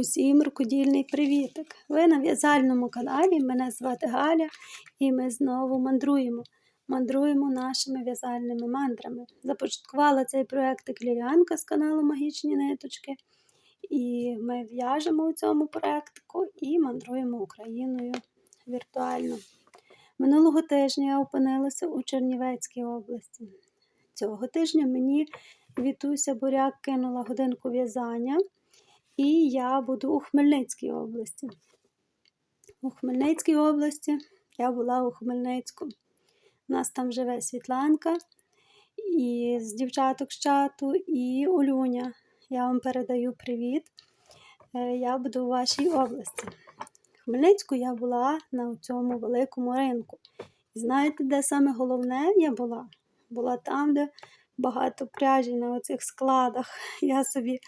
Усім рукодільний привітик! Ви на в'язальному каналі. Мене звати Галя, і ми знову мандруємо. Мандруємо нашими в'язальними мандрами. Започаткувала цей проєктик Ліліанка з каналу Магічні ниточки. І ми в'яжемо у цьому проєктику і мандруємо Україною віртуально. Минулого тижня я опинилася у Чернівецькій області. Цього тижня мені Вітуся Буряк кинула годинку в'язання. І я буду у Хмельницькій області. У Хмельницькій області я була у Хмельницьку. У нас там живе Світланка і з дівчаток з чату, і Олюня. Я вам передаю привіт. Е, я буду у вашій області. В Хмельницьку я була на цьому великому ринку. І знаєте, де саме головне я була? Була там, де багато пряжі на оцих складах. Я собі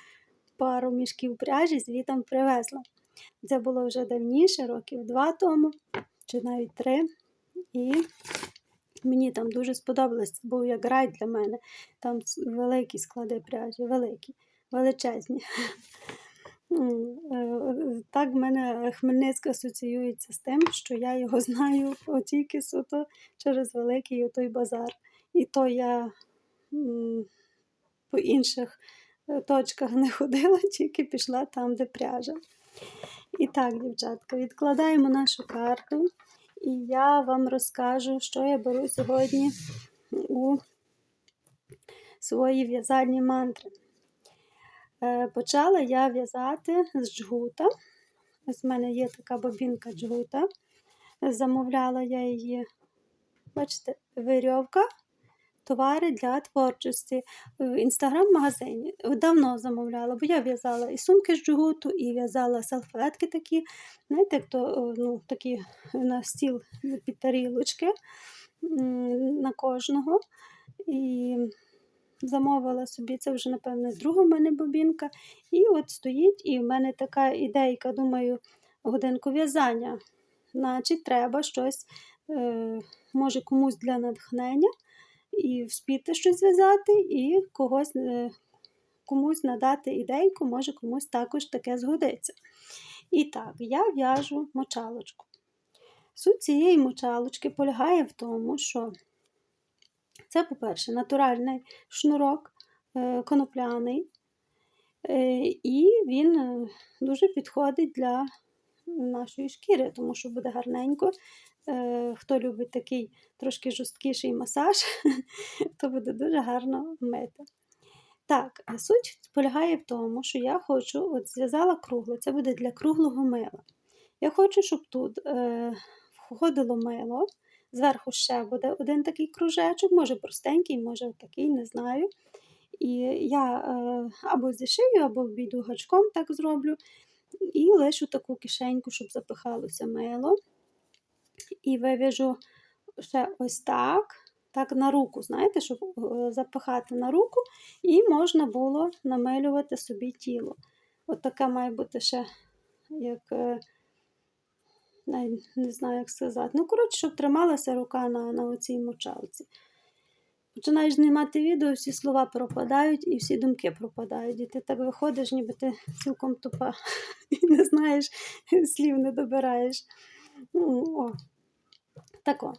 пару мішків пряжі звітом привезла. Це було вже давніше, років два тому, чи навіть три. І мені там дуже сподобалось, це був як рай для мене. Там великі склади пряжі, великі, величезні. Е, так в мене Хмельницьк асоціюється з тим, що я його знаю тільки суто через великий той базар. І то я по інших точках не ходила, тільки пішла там, де пряжа. І так, дівчатка, відкладаємо нашу карту, і я вам розкажу, що я беру сьогодні у свої в'язальні мантри. Е, почала я в'язати з джгута. Ось в мене є така бобінка джгута. Замовляла я її, бачите, вирьовка товари для творчості в інстаграм-магазині. Давно замовляла, бо я в'язала і сумки з джгуту, і в'язала салфетки такі, знаєте, як то, ну, такі на стіл під тарілочки на кожного. І замовила собі, це вже, напевне, друга в мене бобінка. І от стоїть, і в мене така ідейка, думаю, годинку в'язання. Значить, треба щось, е, може, комусь для натхнення і вспіти щось зв'язати, і когось, е, комусь надати ідейку, може комусь також таке згодиться. І так, я в'яжу мочалочку. Суть цієї мочалочки полягає в тому, що це, по-перше, натуральний шнурок е, конопляний, е, і він дуже підходить для нашої шкіри, тому що буде гарненько хто любить такий трошки жорсткіший масаж, то буде дуже гарно мити. Так, суть полягає в тому, що я хочу, от зв'язала кругло, це буде для круглого мила. Я хочу, щоб тут е, входило мило, зверху ще буде один такий кружечок, може простенький, може такий, не знаю. І я е, або зішию, або обійду гачком так зроблю. І лишу таку кишеньку, щоб запихалося мило і вив'яжу ще ось так, так на руку, знаєте, щоб е, запихати на руку, і можна було намилювати собі тіло. От таке має бути ще, як, е, не знаю, як сказати. Ну, коротше, щоб трималася рука на на оцій мочалці. Починаєш знімати відео, всі слова пропадають і всі думки пропадають. І ти так виходиш, ніби ти цілком тупа і не знаєш, слів не добираєш. Ну, о. Тако.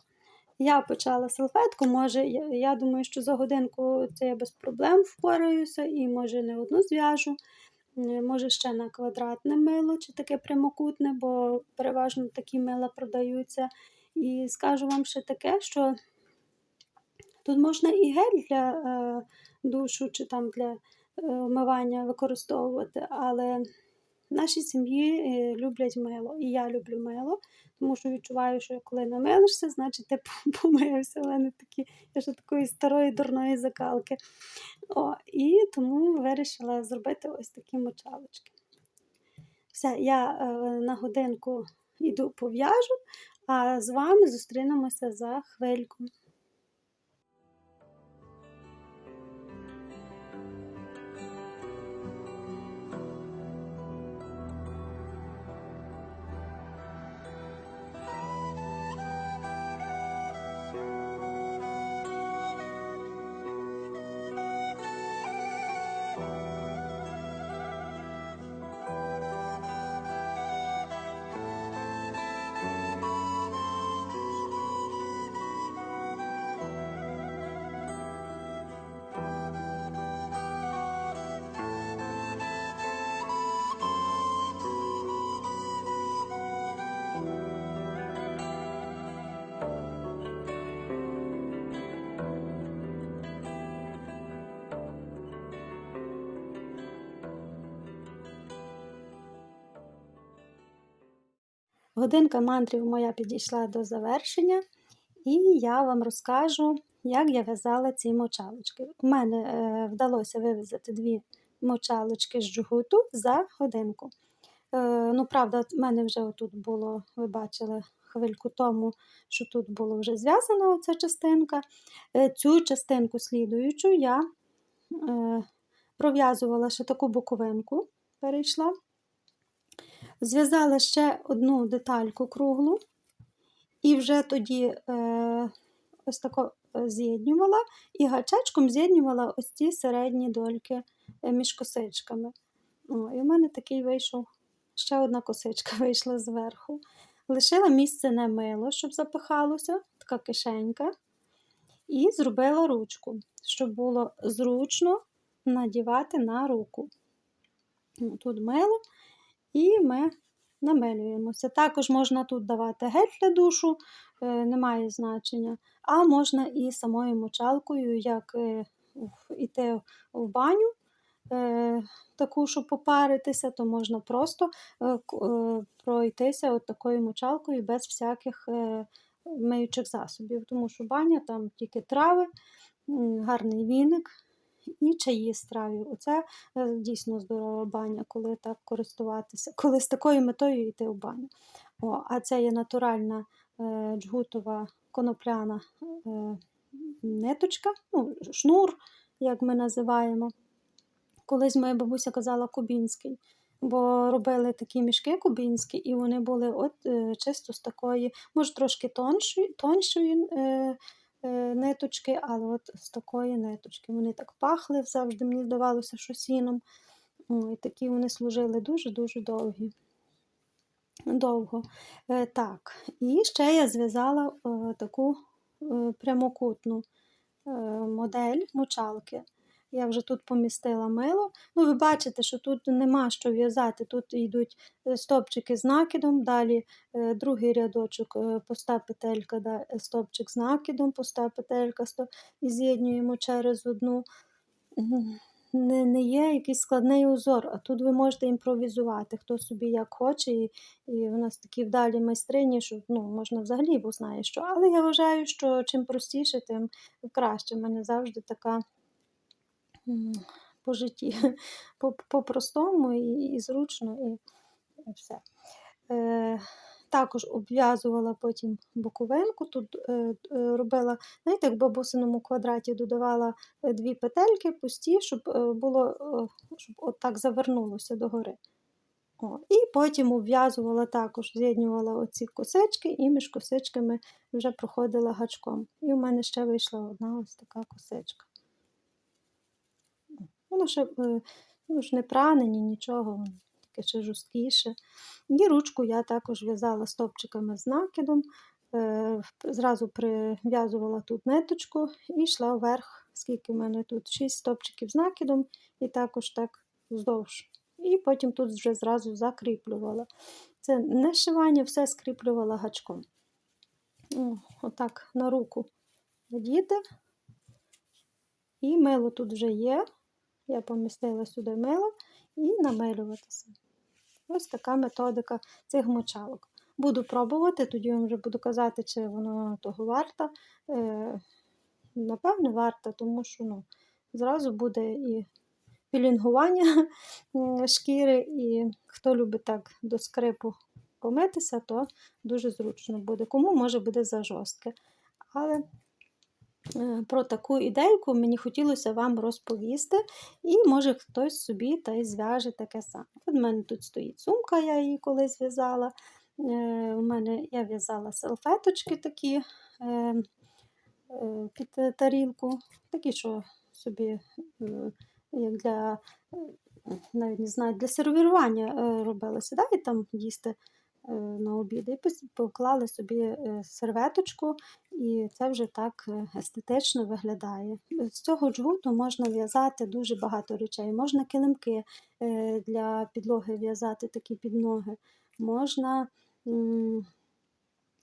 Я почала салфетку, може, я, я думаю, що за годинку це я без проблем впораюся і, може, не одну зв'яжу. Може, ще на квадратне мило чи таке прямокутне, бо переважно такі мила продаються. І скажу вам ще таке, що тут можна і гель для е, душу чи там для е, вмивання використовувати, але в нашій сім'ї е, люблять мило, і я люблю мило, тому що відчуваю, що коли намилишся, значить ти помився, але не такі, я ще такої старої дурної закалки. О, І тому вирішила зробити ось такі мочалочки. Все, я е, на годинку йду пов'яжу, а з вами зустрінемося за хвильку. Годинка мандрів моя підійшла до завершення, і я вам розкажу, як я в'язала ці мочалочки. У мене е, вдалося вив'язати дві мочалочки з джгуту за годинку. Е, ну, правда, в мене вже тут було, ви бачили хвильку тому, що тут було вже зв'язана ця частинка. Е, цю частинку слідуючу я е, пров'язувала ще таку боковинку, перейшла. Зв'язала ще одну детальку круглу, і вже тоді е, ось тако з'єднювала і гачечком з'єднювала ось ці середні дольки е, між косичками. О, і в мене такий вийшов, ще одна косичка вийшла зверху. Лишила місце на мило, щоб запихалося, така кишенька. І зробила ручку, щоб було зручно надівати на руку. Тут мило, і ми намилюємося. Також можна тут давати гель для душу, е, немає значення, а можна і самою мочалкою, як е, йти в баню, е, таку, щоб попаритися, то можна просто пройтися от такою мочалкою без всяких миючих засобів, тому що баня там тільки трави, гарний віник і чаї з. Оце е, дійсно здорова баня, коли так користуватися, коли з такою метою йти в баню. О, А це є натуральна е, джгутова конопляна е, ниточка, ну, шнур, як ми називаємо. Колись моя бабуся казала кубінський. Бо робили такі мішки кубінські, і вони були от е, чисто з такої, може трошки тоншої, тоншої Е, ниточки, але от з такої ниточки. Вони так пахли, завжди мені здавалося, що сіном. І такі вони служили дуже-дуже довгі. довго. Е, так, І ще я зв'язала е, таку прямокутну модель мочалки. Я вже тут помістила мило. Ну, ви бачите, що тут нема що в'язати. Тут йдуть е, стопчики з накидом, далі е, другий рядочок, е, поста петелька, стопчик з накидом, поста петелька, і з'єднуємо через одну. Не не є якийсь складний узор, а тут ви можете імпровізувати, хто собі як хоче, і і у нас такі вдалі майстрині, що ну, можна взагалі, бо знає що. Але я вважаю, що чим простіше, тим краще. У мене завжди така по житті, по-простому і, і зручно, і, все. Е, Також обв'язувала потім боковинку, тут е, е, робила, знаєте, в бабусиному квадраті додавала е, дві петельки пусті, щоб е, було, щоб отак завернулося догори. О, І потім обв'язувала також, з'єднювала оці косички і між косичками вже проходила гачком. І в мене ще вийшла одна ось така косичка. Воно ще ну, ж не пранені, нічого, таке ще жорсткіше. І ручку я також в'язала стопчиками з накидом, е, зразу прив'язувала тут ниточку і йшла вверх, скільки в мене тут 6 стопчиків з накидом, і також так вздовж. І потім тут вже зразу закріплювала. Це не шивання, все скріплювала гачком. Отак на руку надіти. І мило тут вже є. Я помістила сюди мило і намилюватися. Ось така методика цих мочалок. Буду пробувати, тоді вам вже буду казати, чи воно того варта. Е, Напевне, варта, тому що ну, зразу буде і пілінгування шкіри, і хто любить так до скрипу помитися, то дуже зручно буде. Кому може буде за жорстке. Але про таку ідейку мені хотілося вам розповісти, і може хтось собі та й зв'яже таке саме. От в мене тут стоїть сумка, я її колись в'язала. У е, мене я в'язала салфеточки такі під тарілку, такі, що собі як для навіть не знаю, для сервірування робилося, да? і там їсти на обід. І поклали собі е, серветочку, і це вже так е, естетично виглядає. З цього джгуту можна в'язати дуже багато речей. Можна килимки для підлоги в'язати, такі підноги, можна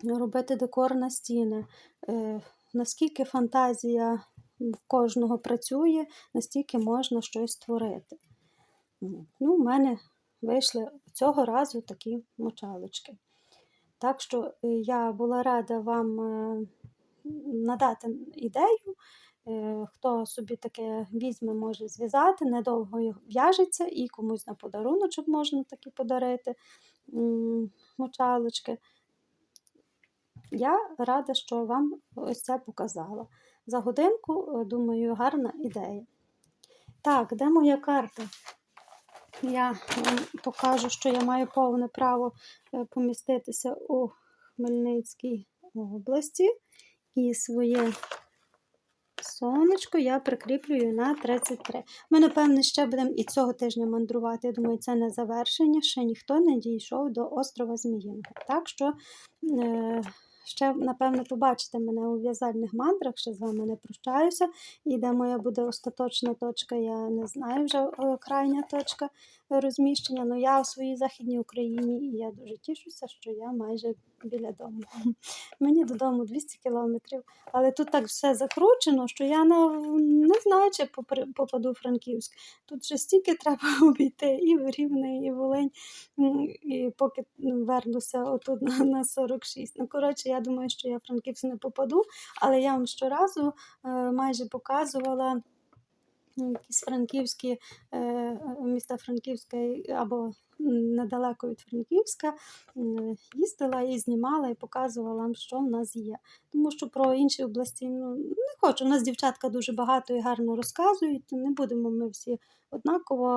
робити декор на стіни. Наскільки фантазія в кожного працює, настільки можна щось створити. Ну, У мене вийшли цього разу такі мочалочки. Так що е, я була рада вам е, надати ідею. Е, Хто собі таке візьме, може зв'язати, недовго в'яжеться і комусь на подаруночок можна такі подарити мочалочки. Я рада, що вам ось це показала. За годинку, думаю, гарна ідея. Так, де моя карта? Я вам покажу, що я маю повне право е, поміститися у Хмельницькій області. І своє сонечко я прикріплюю на 33. Ми, напевне, ще будемо і цього тижня мандрувати. Я думаю, це не завершення. Ще ніхто не дійшов до острова Зміїнка. Так що е, ще, напевно, побачите мене у в'язальних мандрах, ще з вами не прощаюся. І де моя буде остаточна точка, я не знаю вже е, крайня точка розміщення. Ну я у своїй західній Україні і я дуже тішуся, що я майже біля дому. Мені додому 200 кілометрів. Але тут так все закручено, що я на, не знаю, чи попаду в Франківськ. Тут ще стільки треба обійти і в Рівне, і в Волинь, і поки ну, вернуся отут на, на 46. Ну, коротше, я думаю, що я в Франківськ не попаду, але я вам щоразу е, майже показувала. М, Якісь франківські е, міста Франківська або недалеко від Франківська їздила і знімала і показувала вам, що в нас є. Тому що про інші області ну, не хочу. У нас дівчатка дуже багато і гарно розказують, не будемо ми всі однаково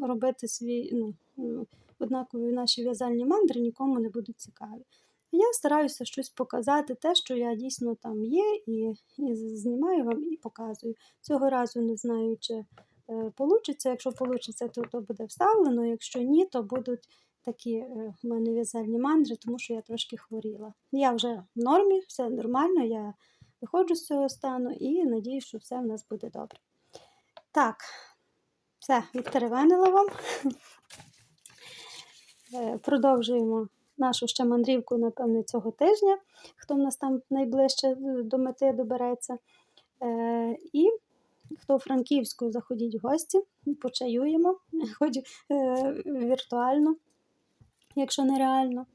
е, робити свій, ну, однакові наші в'язальні мандри нікому не будуть цікаві. Я стараюся щось показати, те, що я дійсно там є, і, і знімаю вам і показую. Цього разу не знаю, чи вийде. Якщо вийде, то, то буде вставлено. Якщо ні, то будуть такі е, в мене в'язальні мандри, тому що я трошки хворіла. Я вже в нормі, все нормально, я виходжу з цього стану і надію, що все в нас буде добре. Так, все, відтеревенила вам. Е, Продовжуємо нашу ще мандрівку, напевне, цього тижня, хто в нас там найближче е, до мети добереться. Е, І хто Франківську, заходіть в гості, почаюємо, хоч е, віртуально, якщо нереально.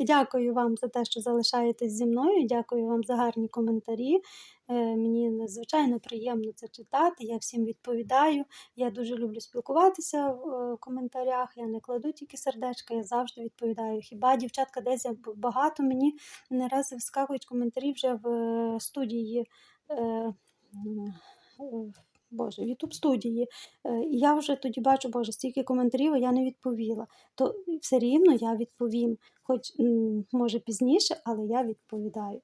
Дякую вам за те, що залишаєтесь зі мною. Дякую вам за гарні коментарі. Е, Мені надзвичайно приємно це читати. Я всім відповідаю. Я дуже люблю спілкуватися в е, коментарях. Я не кладу тільки сердечка, я завжди відповідаю. Хіба дівчатка десь багато мені не раз вискакують коментарі вже в е, студії. Боже, в Ютуб студії. Е, І я вже тоді бачу, Боже, стільки коментарів, а я не відповіла. То все рівно я відповім, хоч може пізніше, але я відповідаю.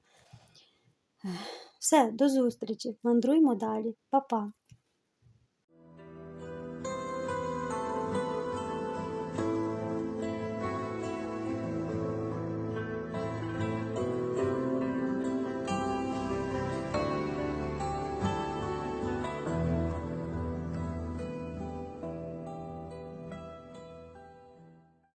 Все, до зустрічі. Мандруймо далі. Па-па.